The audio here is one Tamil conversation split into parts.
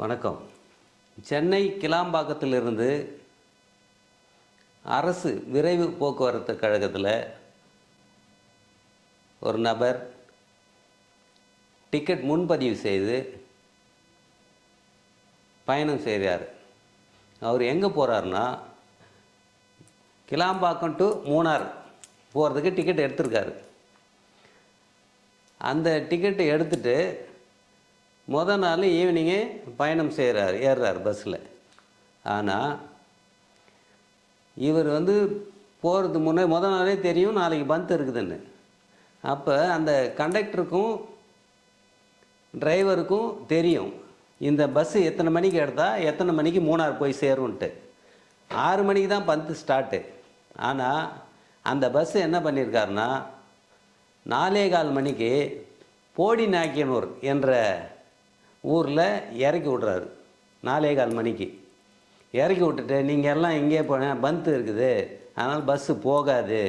வணக்கம். சென்னை கிளாம்பாக்கத்திலிருந்து அரசு விரைவு போக்குவரத்து கழகத்தில் ஒரு நபர் டிக்கெட் முன்பதிவு செய்து பயணம் செய்கிறார் அவர் எங்கே போகிறாருன்னா கிளாம்பாக்கம் டு மூணார் போகிறதுக்கு டிக்கெட் எடுத்திருக்காரு. அந்த டிக்கெட்டை எடுத்துகிட்டு முத நாள் ஈவினிங்கே பயணம் செய்கிறார் ஏறுறார் பஸ்ஸில் ஆனால் இவர் வந்து போகிறது முன்னே முத நாளே தெரியும் நாளைக்கு பந்த் இருக்குதுன்னு. அப்போ அந்த கண்டக்டருக்கும் டிரைவருக்கும் தெரியும் இந்த பஸ்ஸு எத்தனை மணிக்கு எடுத்தால் எத்தனை மணிக்கு மூணார் போய் சேரும்ன்ட்டு. ஆறு மணிக்கு தான் பந்த் ஸ்டார்ட்டு ஆனால் அந்த பஸ்ஸு என்ன பண்ணியிருக்காருன்னா நாலே கால் மணிக்கு போடி நாக்கியனூர் என்ற ஊரில் இறக்கி விட்றாரு. நாலே கால் மணிக்கு. இறக்கி விட்டுட்டு நீங்கள் எல்லாம் இங்கே போன பந்த் இருக்குது. அதனால் பஸ்ஸு போகாது.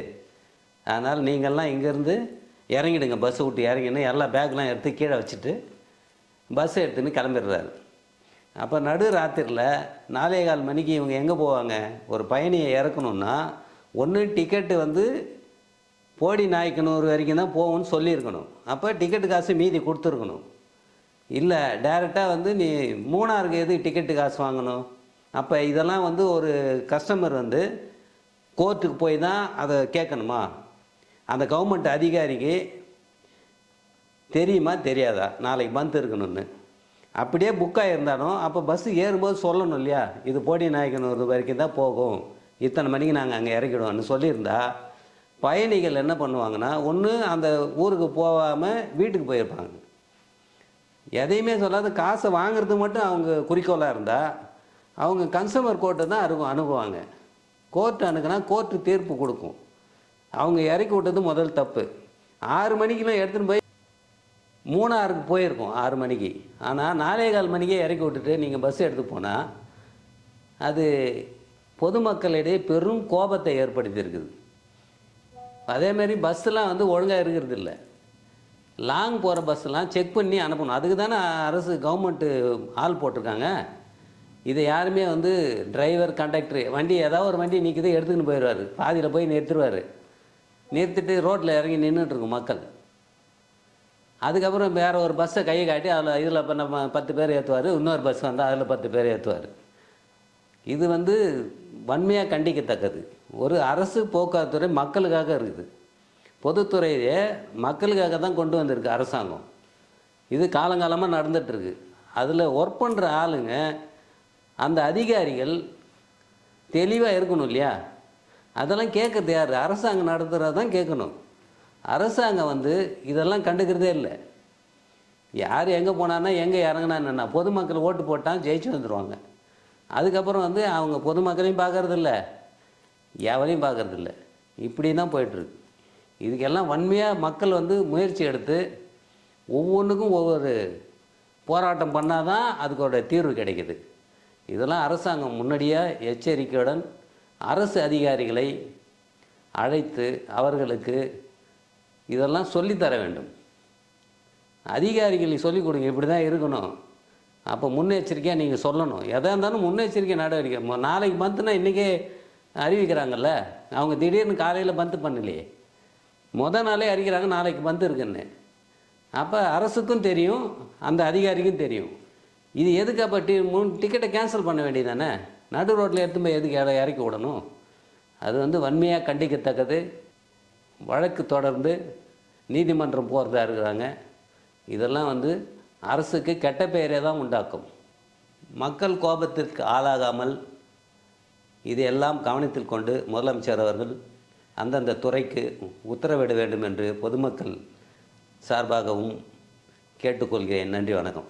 அதனால் நீங்கள்லாம் இங்கேருந்து இறங்கிடுங்க. பஸ்ஸை விட்டு இறங்கின்னு எல்லா பேக்லாம் எடுத்து கீழே வச்சுட்டு பஸ்ஸை எடுத்துன்னு கிளம்பிடுறாரு. அப்போ நடு ராத்திரியில் நாலே கால் மணிக்கு இவங்க எங்கே போவாங்க? ஒரு பயணியை இறக்கணுன்னா ஒன்று டிக்கெட்டு வந்து போடி நாய்க்கனூர் வரைக்கும் தான் போகும்னு சொல்லியிருக்கணும். அப்போ டிக்கெட்டு காசு மீதி கொடுத்துருக்கணும். இல்லை டைரெக்டாக வந்து நீ மூணாருக்கு எது டிக்கெட்டு காசு வாங்கணும்? அப்போ இதெல்லாம் வந்து ஒரு கஸ்டமர் வந்து கோர்ட்டுக்கு போய் தான் அதை கேட்கணுமா? அந்த கவர்மெண்ட் அதிகாரிக்கு தெரியுமா தெரியாதா? நாளைக்கு பந்த் இருக்கணும்னு. அப்படியே புக்காக இருந்தாலும் அப்போ பஸ்ஸு ஏறும்போது சொல்லணும் இல்லையா? இது போடி நாயக்கனூர் வரைக்கும் தான் போகும். இத்தனை மணிக்கு நாங்கள் அங்கே இறக்கிடுவோம்னு சொல்லியிருந்தா பயணிகள் என்ன பண்ணுவாங்கன்னா ஒன்று அந்த ஊருக்கு போகாமல் வீட்டுக்கு போயிருப்பாங்க. எதையுமே சொல்லாத காசை வாங்குறது மட்டும் அவங்க குறிக்கோளாக இருந்தால் அவங்க கன்சூமர் கோர்ட்டை தான் அனு அணுகுவாங்க. கோர்ட் அணுகுனா கோர்ட்டு தீர்ப்பு கொடுக்கும். அவங்க இறக்கி விட்டது முதல் தப்பு. ஆறு மணிக்கெலாம் எடுத்துன்னு போய் மூணாருக்கு போயிருக்கோம் ஆறு மணிக்கு. ஆனால் நாலே கால் மணிக்கே இறக்கி விட்டுட்டு நீங்கள் பஸ் எடுத்து போனால் அது பொதுமக்களிடையே பெரும் கோபத்தை ஏற்படுத்தியிருக்குது. அதேமாரி பஸ்ஸெலாம் வந்து ஒழுங்காக இருக்கிறது இல்லை. லாங் போகிற பஸ்ஸெலாம் செக் பண்ணி அனுப்பணும். அதுக்கு தானே அரசு கவர்மெண்ட்டு ஆள் போட்டிருக்காங்க. இதை யாருமே வந்து டிரைவர் கண்டக்டரு வண்டி ஏதாவது ஒரு வண்டி நிற்கிது எடுத்துக்கின்னு போயிடுவார். பாதியில் போய் நிறுத்திடுவார். நிறுத்திட்டு ரோட்டில் இறங்கி நின்றுட்டுருக்கும் மக்கள். அதுக்கப்புறம் வேறு ஒரு பஸ்ஸை கையை காட்டி அதில் இதில் இப்போ நம்ம பத்து பேர் ஏற்றுவார் இன்னொரு பஸ் வந்தால் அதில் பத்து பேர் ஏற்றுவார் இது வந்து வன்மையாக கண்டிக்கத்தக்கது. ஒரு அரசு போக்குவரத்துறை மக்களுக்காக இருக்குது. பொதுத்துறையே மக்களுக்காக தான் கொண்டு வந்திருக்கு அரசாங்கம். இது காலங்காலமாக நடந்துகிட்ருக்கு அதில் ஒர்க் பண்ணுற ஆளுங்க அந்த அதிகாரிகள் தெளிவாக இருக்கணும் இல்லையா? அதெல்லாம் கேட்கறது யார்? அரசாங்கம் நடத்துகிறத தான் கேட்கணும் அரசாங்கம் வந்து இதெல்லாம் கண்டுக்கிறதே இல்லை. யார் எங்கே போனான்னா எங்கே இறங்கினா என்னென்னா பொதுமக்கள் ஓட்டு போட்டால் ஜெயிச்சு வந்துடுவாங்க அதுக்கப்புறம் வந்து அவங்க பொதுமக்களையும் பார்க்கறதில்ல எவரையும் பார்க்கறதில்ல இப்படி தான் போயிட்டுருக்கு. இதுக்கெல்லாம் வன்மையாக மக்கள் வந்து முயற்சி எடுத்து ஒவ்வொன்றுக்கும் ஒவ்வொரு போராட்டம் பண்ணால் தான் அதுக்கோட தீர்வு கிடைக்குது. இதெல்லாம் அரசாங்கம் முன்னாடியாக எச்சரிக்கையுடன் அரசு அதிகாரிகளை அழைத்து அவர்களுக்கு இதெல்லாம் சொல்லித்தர வேண்டும். அதிகாரிகள் சொல்லிக் கொடுங்க இப்படி தான் இருக்கணும். அப்போ முன்னெச்சரிக்கையாக நீங்கள் சொல்லணும். எதாக இருந்தாலும் முன்னெச்சரிக்கை நடவடிக்கை. நாளைக்கு பந்துனா இன்றைக்கே அறிவிக்கிறாங்கல்ல? அவங்க திடீர்னு காலையில் பந்து பண்ணலையே. முதல் நாளே அறிக்கிறாங்க நாளைக்கு வந்துருக்குன்னு அப்போ அரசுக்கும் தெரியும் அந்த அதிகாரிக்கும் தெரியும். இது எதுக்கு அப்போ டி மூணு டிக்கெட்டை கேன்சல் பண்ண வேண்டியதானே நடு ரோட்டில் எடுத்து போய் எதுக்கு இடம் இறக்கி விடணும்? அது வந்து வன்மையாக கண்டிக்கத்தக்கது. வழக்கு தொடர்ந்து நீதிமன்றம் போகிறதா இருக்கிறாங்க. இதெல்லாம் வந்து அரசுக்கு கெட்ட பெயரே தான் உண்டாக்கும். மக்கள் கோபத்திற்கு ஆளாகாமல் இதையெல்லாம் கவனத்தில் கொண்டு முதலமைச்சர் அவர்கள் அந்தந்த துறைக்கு உத்தரவிட வேண்டும் என்று பொதுமக்கள் சார்பாகவும் கேட்டுக்கொள்கிறேன். நன்றி வணக்கம்.